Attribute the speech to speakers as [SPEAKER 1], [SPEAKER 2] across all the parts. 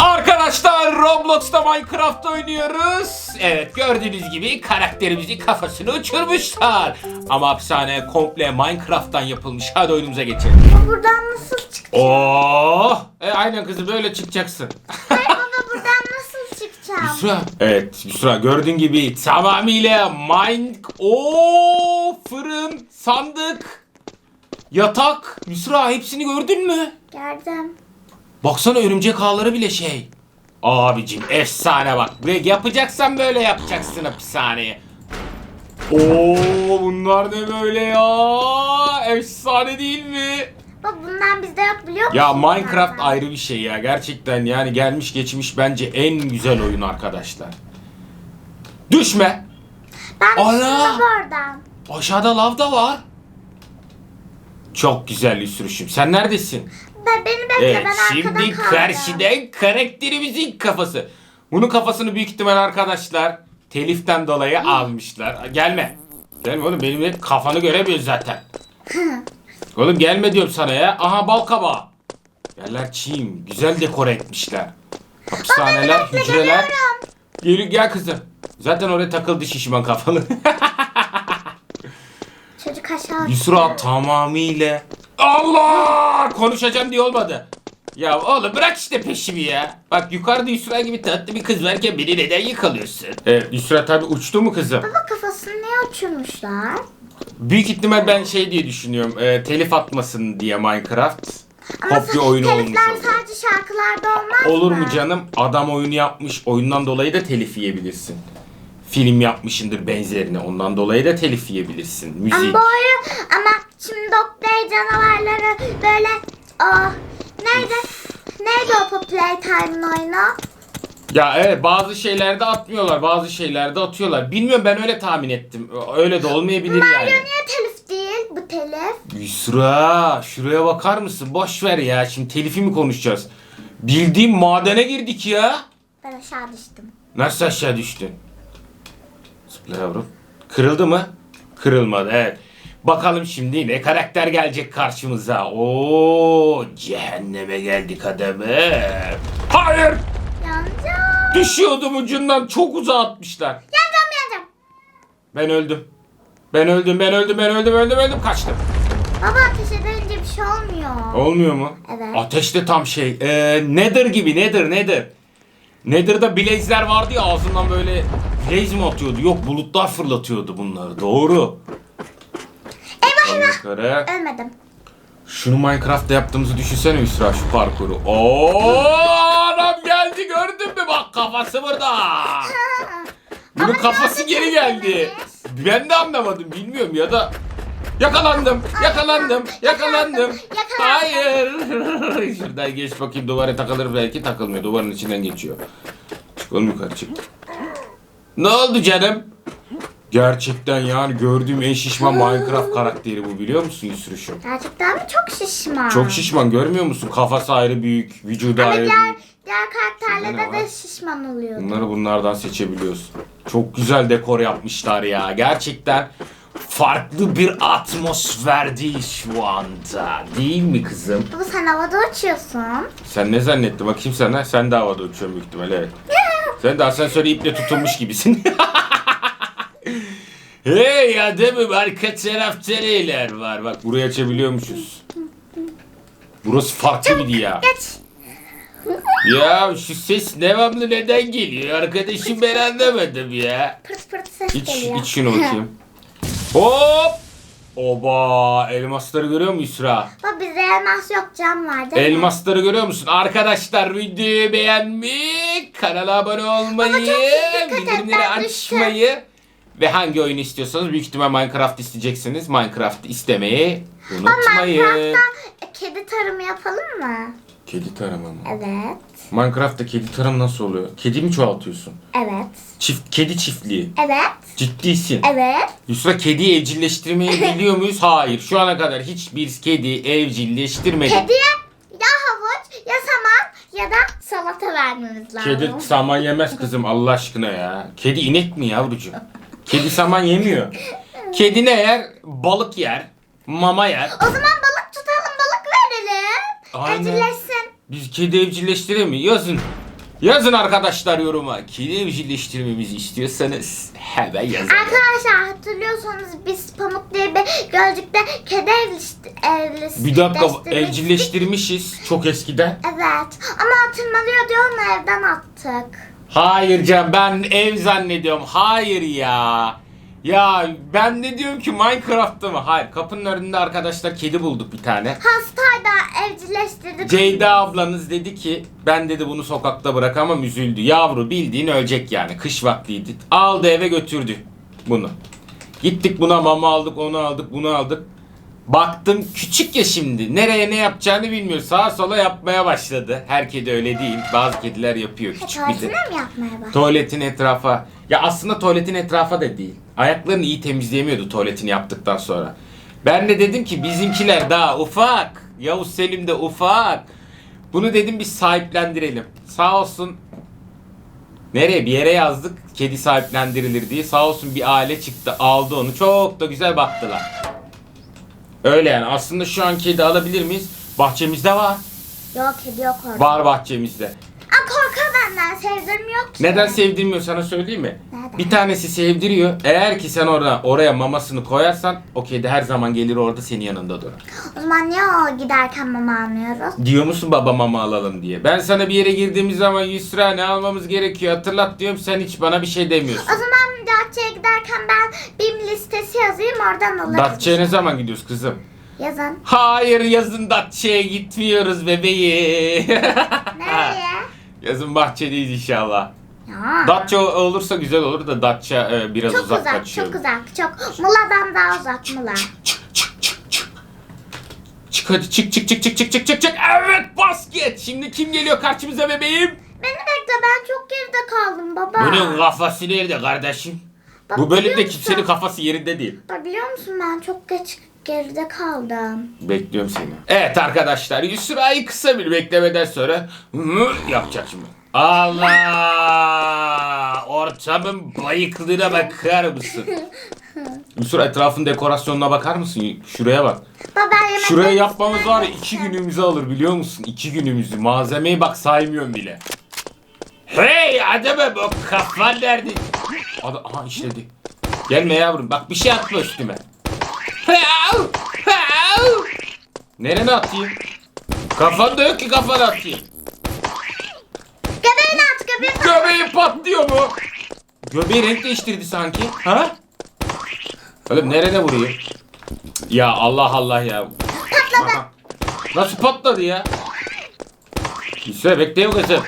[SPEAKER 1] Arkadaşlar Roblox'ta Minecraft oynuyoruz. Evet gördüğünüz gibi karakterimizin kafasını uçurmuşlar. Ama hapishane komple Minecraft'tan yapılmış. Hadi oyunumuza geçelim.
[SPEAKER 2] Buradan nasıl çıkacağım?
[SPEAKER 1] Oo, e, aynen kızı böyle çıkacaksın.
[SPEAKER 2] Hayır baba buradan nasıl çıkacağım?
[SPEAKER 1] Yusra. Evet Yusra gördüğün gibi tamamıyla mine... Oo fırın, sandık, yatak. Yusra hepsini gördün mü?
[SPEAKER 2] Gördüm.
[SPEAKER 1] Baksana örümcek ağları bile şey. Abicim efsane bak. Ve yapacaksan böyle yapacaksın hapishaneye. Oo bunlar ne böyle ya? Efsane değil mi?
[SPEAKER 2] Baba bundan bizde yok biliyor musun?
[SPEAKER 1] Ya Minecraft
[SPEAKER 2] zaten?
[SPEAKER 1] ayrı bir şey ya. Gerçekten yani gelmiş geçmiş bence en güzel oyun arkadaşlar. Düşme.
[SPEAKER 2] Ben
[SPEAKER 1] Ana!
[SPEAKER 2] oradan.
[SPEAKER 1] Aşağıda lav da var. Çok güzel Yusruş'um. Sen neredesin?
[SPEAKER 2] Ben, beni bekle
[SPEAKER 1] Evet
[SPEAKER 2] ben arkada
[SPEAKER 1] şimdi
[SPEAKER 2] kaldım.
[SPEAKER 1] karşıdan karakterimizin kafası. Bunun kafasını büyük ihtimal arkadaşlar teliften dolayı almışlar. Gelme. Gelme oğlum benim hep kafanı göremiyoruz zaten. oğlum gelme diyorum sana ya. Aha bal kabağı. Yerler çiğim. Güzel dekore etmişler. Hapishaneler, hücreler.
[SPEAKER 2] geliyorum.
[SPEAKER 1] Gel, gel kızım. Zaten oraya takıldı şişman kafalı.
[SPEAKER 2] Çocuk aşağı.
[SPEAKER 1] Yusra tamamıyla Allah konuşacağım diye olmadı. Ya oğlum bırak işte peşimi ya. Bak yukarıda Yusra gibi tatlı bir kız varken beni neden yıkalıyorsun? Evet Yusra tabi uçtu mu kızım?
[SPEAKER 2] Baba kafasını niye uçurmuşlar?
[SPEAKER 1] Büyük ihtimal ben şey diye düşünüyorum. e, telif atmasın diye Minecraft.
[SPEAKER 2] Ama
[SPEAKER 1] Kopya
[SPEAKER 2] sa-
[SPEAKER 1] oyunu olmuş
[SPEAKER 2] telifler
[SPEAKER 1] oluyor.
[SPEAKER 2] sadece şarkılarda olmaz
[SPEAKER 1] Olur
[SPEAKER 2] mı?
[SPEAKER 1] mu canım? Adam oyunu yapmış. Oyundan dolayı da telif yiyebilirsin. Film yapmışındır benzerini. Ondan dolayı da telif yiyebilirsin. Müzik.
[SPEAKER 2] Ama bu oyun ama şimdi Doktor canavarları böyle oh, nerede? Neydi o Poppy Playtime'ın oyunu?
[SPEAKER 1] Ya evet bazı şeylerde atmıyorlar, bazı şeylerde atıyorlar. Bilmiyorum ben öyle tahmin ettim. Öyle de olmayabilir
[SPEAKER 2] Mario
[SPEAKER 1] yani.
[SPEAKER 2] niye telif değil bu telif?
[SPEAKER 1] Yusra şuraya bakar mısın? Boş ver ya şimdi telifi mi konuşacağız? Bildiğim madene girdik ya.
[SPEAKER 2] Ben aşağı düştüm.
[SPEAKER 1] Nasıl aşağı düştün? Zıpla yavrum. Kırıldı mı? Kırılmadı evet. Bakalım şimdi ne karakter gelecek karşımıza. Oo cehenneme geldik adamı. Hayır!
[SPEAKER 2] Yanacağım.
[SPEAKER 1] Düşüyordum ucundan çok uzağa atmışlar.
[SPEAKER 2] Yanacağım yanacağım.
[SPEAKER 1] Ben öldüm. Ben öldüm, ben öldüm, ben öldüm, öldüm, öldüm, kaçtım.
[SPEAKER 2] Baba ateş edince bir şey olmuyor.
[SPEAKER 1] Olmuyor mu?
[SPEAKER 2] Evet.
[SPEAKER 1] Ateş de tam şey. Ee, Nether gibi, Nether, Nether. Nether'da blaze'ler vardı ya ağzından böyle blaze mi atıyordu? Yok bulutlar fırlatıyordu bunları. Doğru. Yukarı.
[SPEAKER 2] Ölmedim.
[SPEAKER 1] Şunu Minecraft'ta yaptığımızı düşünsene Hüsra şu parkuru. Oo adam geldi gördün mü? Bak kafası burada. Bunun
[SPEAKER 2] Ama
[SPEAKER 1] kafası
[SPEAKER 2] nerede
[SPEAKER 1] geri geldi. Ben de anlamadım bilmiyorum ya da yakalandım, yakalandım, yakalandım.
[SPEAKER 2] Yakalandım.
[SPEAKER 1] Hayır. Şuradan geç bakayım duvara takılır belki takılmıyor. Duvarın içinden geçiyor. Çık oğlum yukarı çık. Ne oldu canım? Gerçekten yani gördüğüm en şişman Minecraft karakteri bu biliyor musun Yusruş'um?
[SPEAKER 2] Gerçekten mi? Çok şişman.
[SPEAKER 1] Çok şişman görmüyor musun? Kafası ayrı büyük, vücudu
[SPEAKER 2] Ama
[SPEAKER 1] ayrı
[SPEAKER 2] diğer,
[SPEAKER 1] büyük.
[SPEAKER 2] diğer
[SPEAKER 1] Şurada ne
[SPEAKER 2] karakterlerde
[SPEAKER 1] var?
[SPEAKER 2] de şişman oluyordu.
[SPEAKER 1] Bunları bunlardan seçebiliyorsun. Çok güzel dekor yapmışlar ya. Gerçekten farklı bir atmosferdeyiz şu anda. Değil mi kızım?
[SPEAKER 2] Baba sen havada uçuyorsun.
[SPEAKER 1] Sen ne zannettin? Bakayım sana. Sen de havada uçuyorsun büyük ihtimal evet. Sen de asansöre iple tutulmuş gibisin. hey adamım arka tarafta neler var? Bak burayı açabiliyormuşuz. Burası farklı bir ya. Ya şu ses devamlı neden geliyor? Arkadaşım ben anlamadım ya.
[SPEAKER 2] Pırt pırt ses
[SPEAKER 1] İç,
[SPEAKER 2] geliyor.
[SPEAKER 1] iç şunu bakayım. Hop! Oba! Elmasları görüyor musun Yusra?
[SPEAKER 2] Baba bizde elmas yok cam var değil mi?
[SPEAKER 1] Elmasları görüyor musun? Arkadaşlar videoyu beğenmeyi, kanala abone olmayı,
[SPEAKER 2] Ama çok iyi, dikkat et,
[SPEAKER 1] bildirimleri
[SPEAKER 2] ben düştüm.
[SPEAKER 1] açmayı ve hangi oyunu istiyorsanız büyük ihtimal Minecraft isteyeceksiniz. Minecraft istemeyi unutmayın.
[SPEAKER 2] Minecraft'ta kedi tarımı yapalım mı?
[SPEAKER 1] Kedi tarımı mı?
[SPEAKER 2] Evet.
[SPEAKER 1] Minecraft'ta kedi tarımı nasıl oluyor? Kedi mi çoğaltıyorsun?
[SPEAKER 2] Evet.
[SPEAKER 1] Çift, kedi çiftliği.
[SPEAKER 2] Evet.
[SPEAKER 1] Ciddisin.
[SPEAKER 2] Evet.
[SPEAKER 1] Yusra kediyi evcilleştirmeyi biliyor muyuz? Hayır. Şu ana kadar hiçbir kedi evcilleştirmedik.
[SPEAKER 2] Kediye ya havuç ya saman ya da salata vermemiz lazım.
[SPEAKER 1] Kedi saman yemez kızım Allah aşkına ya. Kedi inek mi yavrucuğum? Kedi saman yemiyor. Kedi ne yer? Balık yer. Mama yer.
[SPEAKER 2] O zaman balık tutalım balık verelim. Evcilleşsin.
[SPEAKER 1] Biz kedi evcilleştiremiyoruz. Yazın. Yazın arkadaşlar yoruma. Kedi evcilleştirmemizi istiyorsanız hemen yazın.
[SPEAKER 2] Arkadaşlar hatırlıyorsanız biz Pamuk diye bir Gölcük'te kedi evlisi
[SPEAKER 1] Bir dakika evcilleştirmişiz çok eskiden.
[SPEAKER 2] Evet ama tırmalıyor diyor onu evden attık.
[SPEAKER 1] Hayır can ben ev zannediyorum. Hayır ya. Ya ben ne diyorum ki Minecraft'ta mı? Hayır kapının önünde arkadaşlar kedi bulduk bir tane.
[SPEAKER 2] Hastaydı evcilleştirdik.
[SPEAKER 1] Ceyda ablanız dedi ki ben dedi bunu sokakta bırakamam üzüldü. Yavru bildiğin ölecek yani kış vaktiydi. Aldı eve götürdü bunu. Gittik buna mama aldık onu aldık bunu aldık. Baktım küçük ya şimdi. Nereye ne yapacağını bilmiyor. Sağa sola yapmaya başladı. Her kedi öyle değil. Bazı kediler yapıyor küçük bir de.
[SPEAKER 2] Tuvaletine mi yapmaya başladın?
[SPEAKER 1] Tuvaletin etrafa. Ya aslında tuvaletin etrafa da değil. Ayaklarını iyi temizleyemiyordu tuvaletini yaptıktan sonra. Ben de dedim ki bizimkiler daha ufak. Yavuz Selim de ufak. Bunu dedim biz sahiplendirelim. Sağ olsun nereye bir yere yazdık kedi sahiplendirilir diye. Sağ olsun bir aile çıktı aldı onu. Çok da güzel baktılar. Öyle yani aslında şu an kedi alabilir miyiz? Bahçemizde var.
[SPEAKER 2] Yok kedi yok orada.
[SPEAKER 1] Var bahçemizde.
[SPEAKER 2] Aa, korkar benden sevdirmiyor ki.
[SPEAKER 1] Neden sevdirmiyor sana söyleyeyim mi?
[SPEAKER 2] Neden?
[SPEAKER 1] Bir tanesi sevdiriyor. Eğer ki sen orada oraya mamasını koyarsan o kedi her zaman gelir orada senin yanında durur.
[SPEAKER 2] O zaman niye o giderken mama almıyoruz?
[SPEAKER 1] Diyor musun baba mama alalım diye. Ben sana bir yere girdiğimiz zaman Yusra ne almamız gerekiyor hatırlat diyorum sen hiç bana bir şey demiyorsun.
[SPEAKER 2] O zaman Datça'ya giderken ben BİM listesi yazayım oradan alırız.
[SPEAKER 1] Datça'ya ne zaman gidiyoruz kızım?
[SPEAKER 2] Yazın.
[SPEAKER 1] Hayır yazın Datça'ya gitmiyoruz bebeği.
[SPEAKER 2] Nereye?
[SPEAKER 1] yazın bahçedeyiz inşallah.
[SPEAKER 2] Ya.
[SPEAKER 1] Datça olursa güzel olur da Datça e, biraz
[SPEAKER 2] çok
[SPEAKER 1] uzak,
[SPEAKER 2] uzak,
[SPEAKER 1] kaçıyor.
[SPEAKER 2] çok uzak, çok. Mula'dan daha uzak Mula.
[SPEAKER 1] Çık hadi çık çık çık çık çık çık çık çık. Evet basket. Şimdi kim geliyor karşımıza bebeğim?
[SPEAKER 2] Beni bekle ben çok geride kaldım baba.
[SPEAKER 1] Bunun kafası nerede kardeşim?
[SPEAKER 2] Bak,
[SPEAKER 1] Bu bölümde
[SPEAKER 2] biliyor musun?
[SPEAKER 1] kimsenin kafası yerinde değil.
[SPEAKER 2] Bak, biliyor musun ben çok geç geride kaldım.
[SPEAKER 1] Bekliyorum seni. Evet arkadaşlar Yusra'yı kısa bir beklemeden sonra hı, yapacak şimdi. Allah! Ortamın bayıklığına bakar mısın? Yusra etrafın dekorasyonuna bakar mısın? Şuraya bak.
[SPEAKER 2] Baba yemek
[SPEAKER 1] Şuraya yapmamız var ya iki günümüzü alır biliyor musun? İki günümüzü. Malzemeyi bak saymıyorum bile. Hey adamım o kafan nerede? Adam, aha işledi. Gelme yavrum bak bir şey atma üstüme. Nerene atayım? Kafan da yok ki kafana atayım.
[SPEAKER 2] Göbeğini at göbeğini at.
[SPEAKER 1] Göbeği patlıyor mu? Göbeği renk değiştirdi sanki. Ha? Oğlum nerede vuruyor? Ya Allah Allah ya.
[SPEAKER 2] Patladı.
[SPEAKER 1] Nasıl patladı ya? Yusuf bekleyin kızım.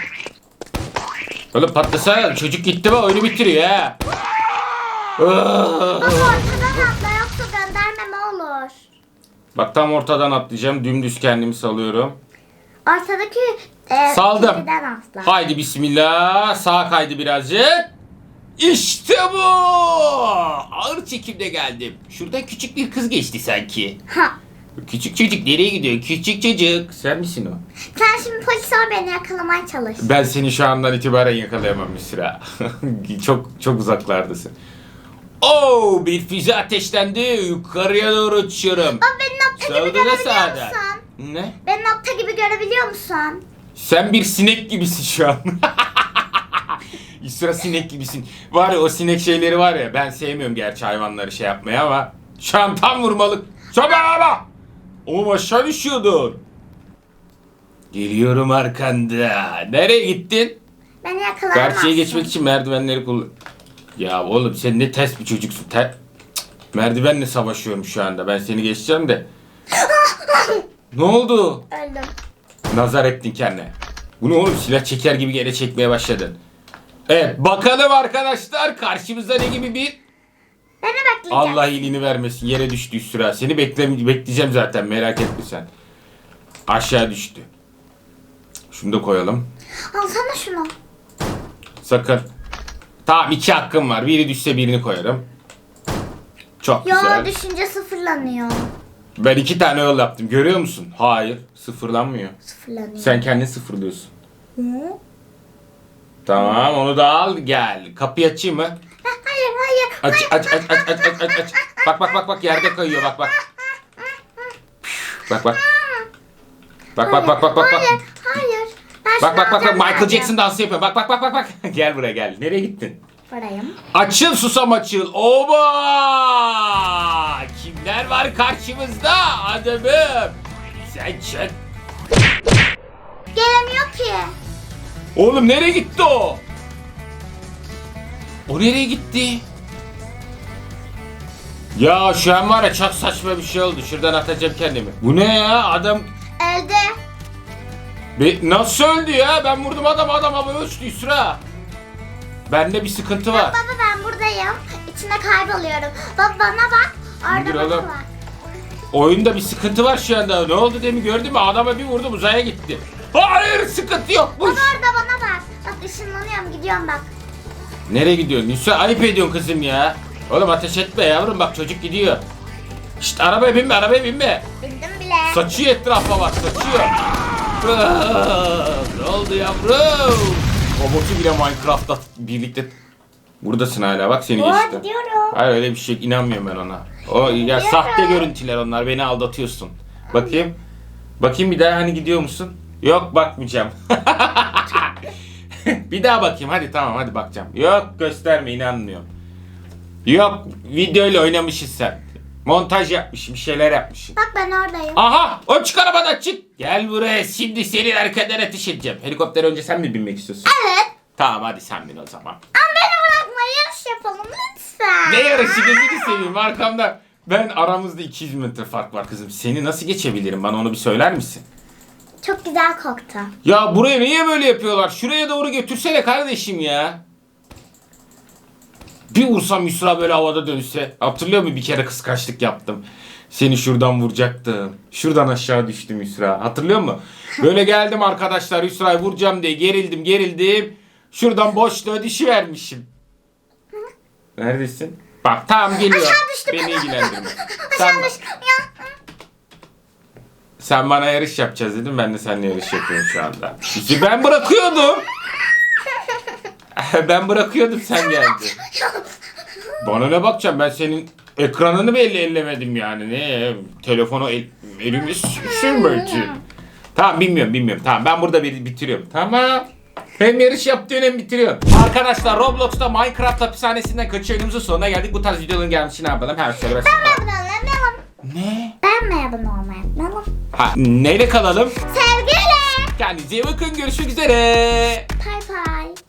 [SPEAKER 1] Oğlum patlasana çocuk gitti mi oyunu bitiriyor ha.
[SPEAKER 2] Baba ortadan atla yoksa göndermeme olur.
[SPEAKER 1] Bak tam ortadan atlayacağım dümdüz kendimi salıyorum.
[SPEAKER 2] Ortadaki e,
[SPEAKER 1] Saldım.
[SPEAKER 2] atla.
[SPEAKER 1] Haydi bismillah sağ kaydı birazcık. İşte bu. Ağır çekimde geldim. Şurada küçük bir kız geçti sanki.
[SPEAKER 2] Ha.
[SPEAKER 1] Küçük çocuk nereye gidiyor? Küçük çocuk. Sen misin o?
[SPEAKER 2] Sen şimdi polis ol beni yakalamaya çalış.
[SPEAKER 1] Ben seni şu andan itibaren yakalayamam Müsra. çok çok uzaklardasın. Oo bir füze ateşlendi. Yukarıya doğru uçuyorum.
[SPEAKER 2] Baba beni nokta gibi
[SPEAKER 1] Sağda da
[SPEAKER 2] görebiliyor
[SPEAKER 1] sağda.
[SPEAKER 2] musun?
[SPEAKER 1] Ne?
[SPEAKER 2] Beni nokta gibi görebiliyor musun?
[SPEAKER 1] Sen bir sinek gibisin şu an. İsra sinek gibisin. Var ya o sinek şeyleri var ya ben sevmiyorum gerçi hayvanları şey yapmaya ama şu an tam vurmalık. Şaba ama. Oğlum aşağı düşüyordun. Geliyorum arkanda. Nereye gittin?
[SPEAKER 2] Beni yakalayamazsın.
[SPEAKER 1] Karşıya geçmek için merdivenleri kullan. Ya oğlum sen ne ters bir çocuksun. Te... Cık, Merdivenle savaşıyorum şu anda. Ben seni geçeceğim de. ne oldu?
[SPEAKER 2] Öldüm.
[SPEAKER 1] Nazar ettin kendine. Bu ne oğlum silah çeker gibi gene çekmeye başladın. Evet bakalım arkadaşlar karşımızda ne gibi bir
[SPEAKER 2] Beni bekleyeceğim.
[SPEAKER 1] Allah iyiliğini vermesin yere düştü süre. Seni bekle bekleyeceğim zaten merak etme sen. Aşağı düştü. Şunu da koyalım.
[SPEAKER 2] Alsana şunu.
[SPEAKER 1] Sakın. Tamam iki hakkım var. Biri düşse birini koyarım. Çok
[SPEAKER 2] Ya
[SPEAKER 1] güzel.
[SPEAKER 2] düşünce sıfırlanıyor.
[SPEAKER 1] Ben iki tane yol yaptım. Görüyor musun? Hayır. Sıfırlanmıyor.
[SPEAKER 2] Sıfırlanıyor.
[SPEAKER 1] Sen kendin sıfırlıyorsun.
[SPEAKER 2] Hı?
[SPEAKER 1] Tamam onu da al gel. Kapıyı açayım mı?
[SPEAKER 2] Ha, Hayır.
[SPEAKER 1] Aç aç aç aç aç aç aç aç. Bak bak bak bak yerde kayıyor bak bak. Bak bak. Bak bak bak bak bak bak.
[SPEAKER 2] Hayır hayır. Ben
[SPEAKER 1] Bak bak bak bak
[SPEAKER 2] alacağım
[SPEAKER 1] Michael
[SPEAKER 2] zaten.
[SPEAKER 1] Jackson dansı yapıyor. Bak bak bak bak bak. gel buraya gel. Nereye gittin?
[SPEAKER 2] Burayım.
[SPEAKER 1] Açıl susam açıl. Oba! Kimler var karşımızda? Adamım. Sen çek.
[SPEAKER 2] Gelemiyor ki.
[SPEAKER 1] Oğlum nereye gitti o? O nereye gitti? Ya şu an var ya çok saçma bir şey oldu. Şuradan atacağım kendimi. Bu ne ya? Adam
[SPEAKER 2] Öldü.
[SPEAKER 1] Be- nasıl öldü ya? Ben vurdum adam adam ama ölçtü Yusra. Bende bir sıkıntı var.
[SPEAKER 2] Baba ben buradayım. İçinde kayboluyorum. Baba bana bak.
[SPEAKER 1] Dur
[SPEAKER 2] Orada baba
[SPEAKER 1] oğlum.
[SPEAKER 2] var.
[SPEAKER 1] Oyunda bir sıkıntı var şu anda. Ne oldu demin gördün mü? Adama bir vurdum uzaya gitti. Hayır sıkıntı yokmuş.
[SPEAKER 2] Orada bana bak. Bak ışınlanıyorum gidiyorum bak.
[SPEAKER 1] Nereye gidiyorsun? Yusra ayıp ediyorsun kızım ya. Oğlum ateş etme yavrum bak çocuk gidiyor. Şşt arabaya binme arabaya binme.
[SPEAKER 2] Bildim bile.
[SPEAKER 1] Saçıyor etrafa bak saçıyor. Ne oldu yavrum? Robotu bile Minecraft'ta birlikte Buradasın hala bak seni
[SPEAKER 2] Oha
[SPEAKER 1] geçti.
[SPEAKER 2] gidiyorum.
[SPEAKER 1] Hayır öyle bir şey yok, inanmıyorum ben ona. O ya sahte görüntüler onlar beni aldatıyorsun. Bakayım. Bakayım bir daha hani gidiyor musun? Yok bakmayacağım. bir daha bakayım hadi tamam hadi bakacağım. Yok gösterme inanmıyorum. Yok videoyla oynamışsın sen. Montaj yapmışım bir şeyler yapmışsın.
[SPEAKER 2] Bak ben oradayım.
[SPEAKER 1] Aha o çık arabadan çık. Gel buraya şimdi senin arkadan ateş edeceğim. Helikoptere önce sen mi binmek istiyorsun?
[SPEAKER 2] Evet.
[SPEAKER 1] Tamam hadi sen bin o zaman.
[SPEAKER 2] Ama beni bırakma yarış yapalım lütfen.
[SPEAKER 1] Ne yarışı gözünü seveyim arkamda. Ben aramızda 200 metre fark var kızım. Seni nasıl geçebilirim bana onu bir söyler misin?
[SPEAKER 2] Çok güzel koktu.
[SPEAKER 1] Ya buraya niye böyle yapıyorlar? Şuraya doğru götürsene kardeşim ya. Bir vursam Yusra böyle havada dönse. Hatırlıyor musun bir kere kıskançlık yaptım. Seni şuradan vuracaktım. Şuradan aşağı düştüm Yusra. Hatırlıyor musun? Böyle geldim arkadaşlar Yusra'yı vuracağım diye gerildim gerildim. Şuradan boşluğa düşüvermişim. Neredesin? Bak tamam geliyor.
[SPEAKER 2] Aşağı düştüm.
[SPEAKER 1] Beni ilgilendirme.
[SPEAKER 2] Aşağı düş. Ya.
[SPEAKER 1] Sen bana yarış yapacağız dedim. Ben de seninle yarış yapıyorum şu anda. Ben bırakıyordum. ben bırakıyordum sen geldin. Bana ne bakacağım ben senin ekranını belli ellemedim yani. Ne telefonu el, elimi sürmedi. Tamam bilmiyorum bilmiyorum. Tamam ben burada bir bitiriyorum. Tamam. Hem yarış yaptığın hem bitiriyorum. Arkadaşlar Roblox'ta Minecraft hapishanesinden kaçıyor oyunumuzun sonuna geldik. Bu tarz videoların gelmesi ne yapalım?
[SPEAKER 2] Ben mi abone olmayalım?
[SPEAKER 1] Ne?
[SPEAKER 2] Ben mi abone olmayalım?
[SPEAKER 1] Ha, neyle kalalım?
[SPEAKER 2] Sevgiyle.
[SPEAKER 1] Kendinize iyi bakın. Görüşmek üzere.
[SPEAKER 2] Bye bye.